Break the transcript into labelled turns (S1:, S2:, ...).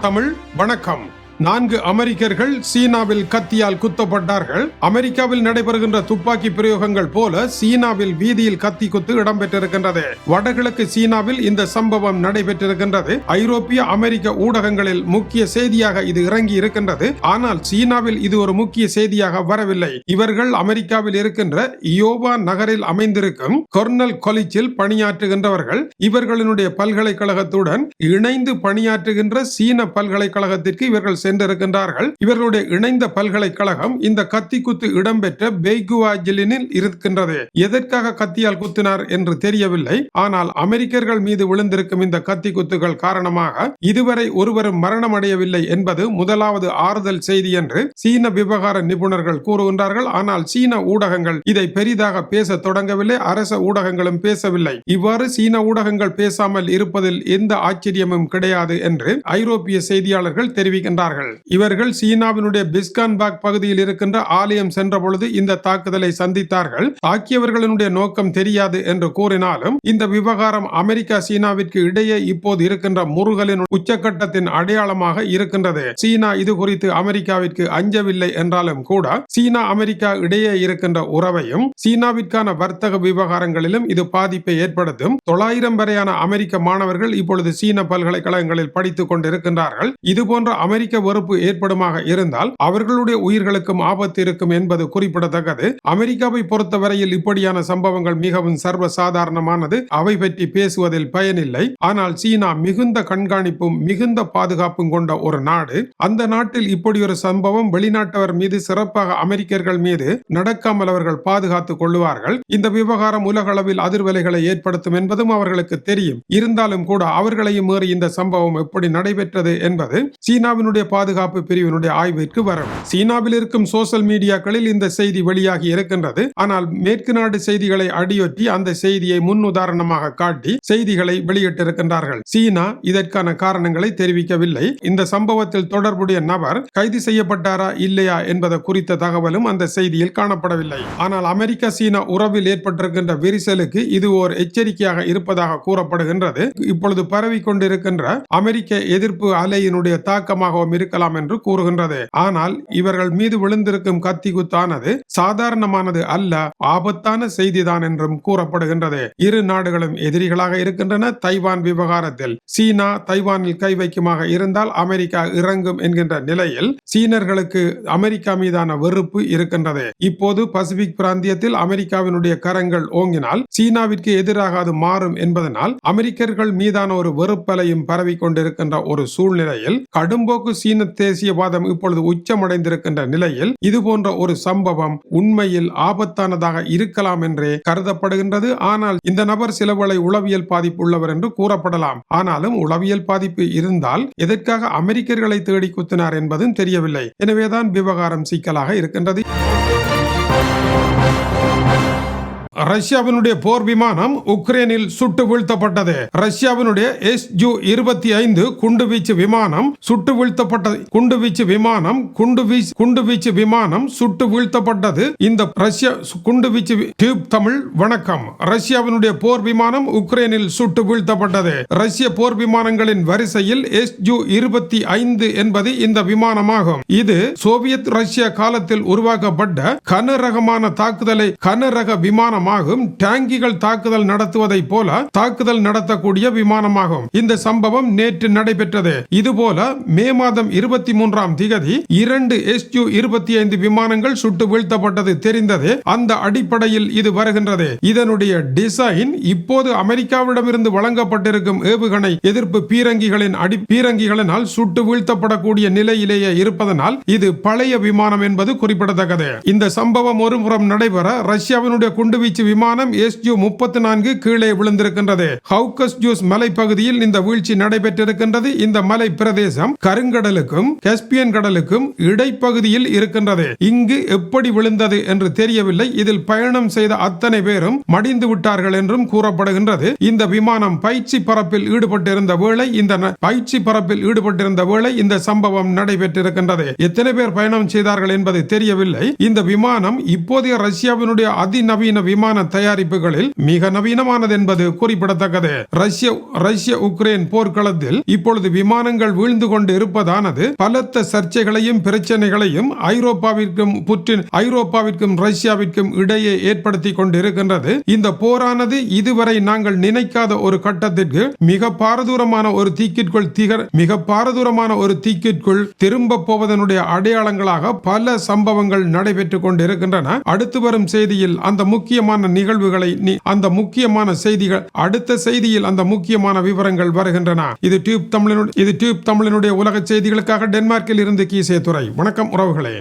S1: தமிழ் வணக்கம். நான்கு அமெரிக்கர்கள் சீனாவில் கத்தியால் குத்தப்பட்டார்கள். அமெரிக்காவில் நடைபெறுகின்ற துப்பாக்கி பிரயோகங்கள் போல சீனாவில் வீதியில் கத்தி குத்து இடம்பெற்றிருக்கின்றது. வடகிழக்கு சீனாவில் இந்த சம்பவம் நடைபெற்றிருக்கின்றது. ஐரோப்பிய அமெரிக்க ஊடகங்களில் முக்கிய செய்தியாக இது இறங்கி இருக்கின்றது. ஆனால் சீனாவில் இது ஒரு முக்கிய செய்தியாக வரவில்லை. இவர்கள் அமெரிக்காவில் இருக்கின்ற இயோவா நகரில் அமைந்திருக்கும் கொர்னல் கொலிச்சில் பணியாற்றுகின்றவர்கள். இவர்களினுடைய பல்கலைக்கழகத்துடன் இணைந்து பணியாற்றுகின்ற சீன பல்கலைக்கழகத்திற்கு இவர்கள் சென்றிருக்கின்றார்கள். இவர்களுடைய இணைந்த பல்கலைக்கழகம் இந்த கத்தி குத்து இடம்பெற்ற பெய்குவாஜிலினில் இருக்கின்றது. எதற்காக கத்தியால் குத்தினார் என்று தெரியவில்லை. ஆனால் அமெரிக்கர்கள் மீது விழுந்திருக்கும் இந்த கத்தி குத்துகள் காரணமாக இதுவரை ஒருவரும் மரணமடையவில்லை என்பது முதலாவது ஆறுதல் செய்தி என்று சீன விவகார நிபுணர்கள் கூறுகின்றார்கள். ஆனால் சீன ஊடகங்கள் இதை பெரிதாக பேச தொடங்கவில்லை. அரச ஊடகங்களும் பேசவில்லை. இவ்வாறு சீன ஊடகங்கள் பேசாமல் இருப்பதில் எந்த ஆச்சரியமும் கிடையாது என்று ஐரோப்பிய செய்தியாளர்கள் தெரிவிக்கின்றார்கள். இவர்கள் சீனாவினுடைய பிஸ்கான்பாக் பகுதியில் இருக்கின்ற ஆலயம் சென்ற பொழுது இந்த தாக்குதலை சந்தித்தார்கள். தாக்கியவர்களுடைய நோக்கம் தெரியாது என்று கூறினாலும் இந்த விவகாரம் அமெரிக்கா சீனாவிற்கு இடையே இப்போது இருக்கின்ற முருகலின் உச்சக்கட்டத்தின் அடையாளமாக இருக்கின்றது. சீனா இது குறித்து அமெரிக்காவிற்கு அஞ்சவில்லை என்றாலும் கூட சீனா அமெரிக்கா இடையே இருக்கின்ற உறவையும் சீனாவிற்கான வர்த்தக விவகாரங்களிலும் இது பாதிப்பை ஏற்படுத்தும். தொள்ளாயிரம் வரையான அமெரிக்க மாணவர்கள் இப்பொழுது சீன பல்கலைக்கழகங்களில் படித்துக் கொண்டிருக்கின்றார்கள். இது போன்ற அமெரிக்க வெறுப்பு ஏற்படுமாக இருந்தால் அவர்களுடைய உயிர்களுக்கும் ஆபத்து இருக்கும் என்பது குறிப்பிடத்தக்கது. அமெரிக்காவை பொறுத்தவரையில் இப்படியான சம்பவங்கள் மிகவும் சர்வ சாதாரணமானது அவை பற்றி பேசுவதில் பயனில்லை. ஆனால் சீனா மிகுந்த கண்காணிப்பும் மிகுந்த பாதுகாப்பும் கொண்ட ஒரு நாடு. அந்த நாட்டில் இப்படி ஒரு சம்பவம் வெளிநாட்டவர் மீது சிறப்பாக அமெரிக்கர்கள் மீது நடக்காமல் அவர்கள் பாதுகாத்துக் கொள்ளுவார்கள். இந்த விவகாரம் உலக அளவில் அதிர்வலைகளை ஏற்படுத்தும் என்பதும் அவர்களுக்கு தெரியும். இருந்தாலும் கூட அவர்களையும் மீறி இந்த சம்பவம் எப்படி நடைபெற்றது என்பது சீனாவினுடைய பாதுகாப்பு பிரிவினுடைய ஆய்விற்கு வரும் சீனாவில் இருக்கும் சோசியல் மீடியாக்களில் இந்த செய்தி வெளியாகி இருக்கின்றது. ஆனால் மேற்கு நாடு செய்திகளை அடியொற்றி அந்த செய்தியை முன் உதாரணமாக காட்டி செய்திகளை வெளியிட்டிருக்கின்றார்கள். சீனா இதற்கான காரணங்களை தெரிவிக்கவில்லை. இந்த சம்பவத்தில் தொடர்புடைய நபர் கைது செய்யப்பட்டாரா இல்லையா என்பது குறித்த தகவலும் அந்த செய்தியில் காணப்படவில்லை. ஆனால் அமெரிக்கா சீனா உறவில் ஏற்பட்டிருக்கின்ற விரிசலுக்கு இது ஓர் எச்சரிக்கையாக இருப்பதாக கூறப்படுகின்றது. இப்பொழுது பரவி கொண்டிருக்கின்ற அமெரிக்க எதிர்ப்பு அலையினுடைய தாக்கமாகவும் இருக்கலாம் என்று கூறுகின்றது. ஆனால் இவர்கள் மீது விழுந்திருக்கும் கத்தி குத்தானது சாதாரணமானது அல்ல ஆபத்தான செய்திதான் என்றும் கூறப்படுகின்றது. இரு நாடுகளும் எதிரிகளாக இருக்கின்றன. தைவான் விவகாரத்தில் சீனா தைவானில் கை வைக்குமாக இருந்தால் அமெரிக்கா இறங்கும் என்கின்ற நிலையில் சீனர்களுக்கு அமெரிக்கா மீதான வெறுப்பு இருக்கின்றது. இப்போது பசிபிக் பிராந்தியத்தில் அமெரிக்காவினுடைய கரங்கள் ஓங்கினால் சீனாவிற்கு எதிராக அது மாறும் என்பதனால் அமெரிக்கர்கள் மீதான ஒரு வெறுப்பலையும் பரவி கொண்டிருக்கின்ற ஒரு சூழ்நிலையில் கடும்போக்கு சீன தேசியவாதம் இப்பொழுது உச்சமடைந்திருக்கின்ற நிலையில் இது போன்ற ஒரு சம்பவம் உண்மையில் ஆபத்தானதாக இருக்கலாம் என்றே கருதப்படுகின்றது. ஆனால் இந்த நபர் சிலவளை உளவியல் பாதிப்பு உள்ளவர் என்று கூறப்படலாம். ஆனாலும் உளவியல் பாதிப்பு இருந்தால் எதற்காக அமெரிக்கர்களை தேடி குத்தினார் என்பதும் தெரியவில்லை. எனவேதான் விவகாரம் சிக்கலாக இருக்கின்றது. ரஷ்யாவினுடைய போர் விமானம் உக்ரைனில் சுட்டு வீழ்த்தப்பட்டது ரஷ்யாவினுடைய எஸ் ஜூ இருபத்தி ஐந்து குண்டுவீச்சு விமானம் சுட்டு வீழ்த்தப்பட்டது குண்டுவீச்சு விமானம் குண்டுவீச்சு குண்டுவீச்சு விமானம் சுட்டு வீழ்த்தப்பட்டது இந்த ரஷ்ய குண்டுவீச்சு வி- டியூப் தமிழ் வணக்கம். ரஷ்யாவினுடைய போர் விமானம் உக்ரைனில் சுட்டு வீழ்த்தப்பட்டது ரஷ்ய போர் விமானங்களின் வரிசையில் எஸ் ஜூ இருபத்தி ஐந்து என்பது இந்த விமானமாகும். இது சோவியத் ரஷ்ய காலத்தில் உருவாக்கப்பட்ட கனரகமான தாக்குதலை கனரக விமானம் விமானமாகும். டேங்கிகள் தாக்குதல் நடத்துவதைப் போல தாக்குதல் நடத்தக்கூடிய விமானமாகும். இந்த சம்பவம் நேற்று நடைபெற்றது. இதுபோல மே மாதம் இருபத்தி மூன்றாம் திகதி இரண்டு எஸ்யூ இருபத்தி ஐந்து விமானங்கள் சுட்டு வீழ்த்தப்பட்டது தெரிந்தது. அந்த அடிப்படையில் இது வருகின்றது. இதனுடைய டிசைன் இப்போது அமெரிக்காவிடமிருந்து வழங்கப்பட்டிருக்கும் ஏவுகணை எதிர்ப்பு பீரங்கிகளின் அடி பீரங்கிகளினால் சுட்டு வீழ்த்தப்படக்கூடிய நிலையிலேயே இருப்பதனால் இது பழைய விமானம் என்பது குறிப்பிடத்தக்கது. இந்த சம்பவம் ஒருபுறம் நடைபெற ரஷ்யாவினுடைய குண்டு கதிர்வீச்சு விமானம் எஸ்யூ முப்பத்தி நான்கு கீழே விழுந்திருக்கின்றது. ஹவுகஸ் ஜூஸ் மலைப்பகுதியில் இந்த வீழ்ச்சி நடைபெற்றிருக்கின்றது. இந்த மலை பிரதேசம் கருங்கடலுக்கும் கஸ்பியன் கடலுக்கும் இடைப்பகுதியில் இருக்கின்றது. இங்கு எப்படி விழுந்தது என்று தெரியவில்லை. இதில் பயணம் செய்த அத்தனை பேரும் மடிந்து விட்டார்கள் என்றும் கூறப்படுகின்றது. இந்த விமானம் பயிற்சி பரப்பில் ஈடுபட்டிருந்த வேளை இந்த பயிற்சி பரப்பில் ஈடுபட்டிருந்த வேளை இந்த சம்பவம் நடைபெற்றிருக்கின்றது. எத்தனை பேர் பயணம் செய்தார்கள் என்பது தெரியவில்லை. இந்த விமானம் இப்போதைய ரஷ்யாவினுடைய அதிநவீன விமான விமான தயாரிப்புகளில் மிக நவீனமானது என்பது குறிப்பிடத்தக்கது. ரஷ்ய ரஷ்ய உக்ரைன் போர்க்களத்தில் இப்பொழுது விமானங்கள் வீழ்ந்து கொண்டு இருப்பதானது பலத்த சர்ச்சைகளையும் பிரச்சனைகளையும் ஐரோப்பாவிற்கும் புற்றின் ஐரோப்பாவிற்கும் ரஷ்யாவிற்கும் இடையே ஏற்படுத்தி கொண்டிருக்கின்றது. இந்த போரானது இதுவரை நாங்கள் நினைக்காத ஒரு கட்டத்திற்கு மிக பாரதூரமான ஒரு தீக்கிற்குள் திகர் மிக பாரதூரமான ஒரு தீக்கிற்குள் திரும்ப போவதனுடைய அடையாளங்களாக பல சம்பவங்கள் நடைபெற்றுக் கொண்டிருக்கின்றன. அடுத்து வரும் செய்தியில் அந்த முக்கியமான முக்கியமான நிகழ்வுகளை நீ அந்த முக்கியமான செய்திகள் அடுத்த செய்தியில் அந்த முக்கியமான விவரங்கள் வருகின்றன. இது டியூப் தமிழனுடைய இது டியூப் தமிழனுடைய உலக செய்திகளுக்காக டென்மார்க்கில் இருந்து கீசே துறை வணக்கம் உறவுகளே.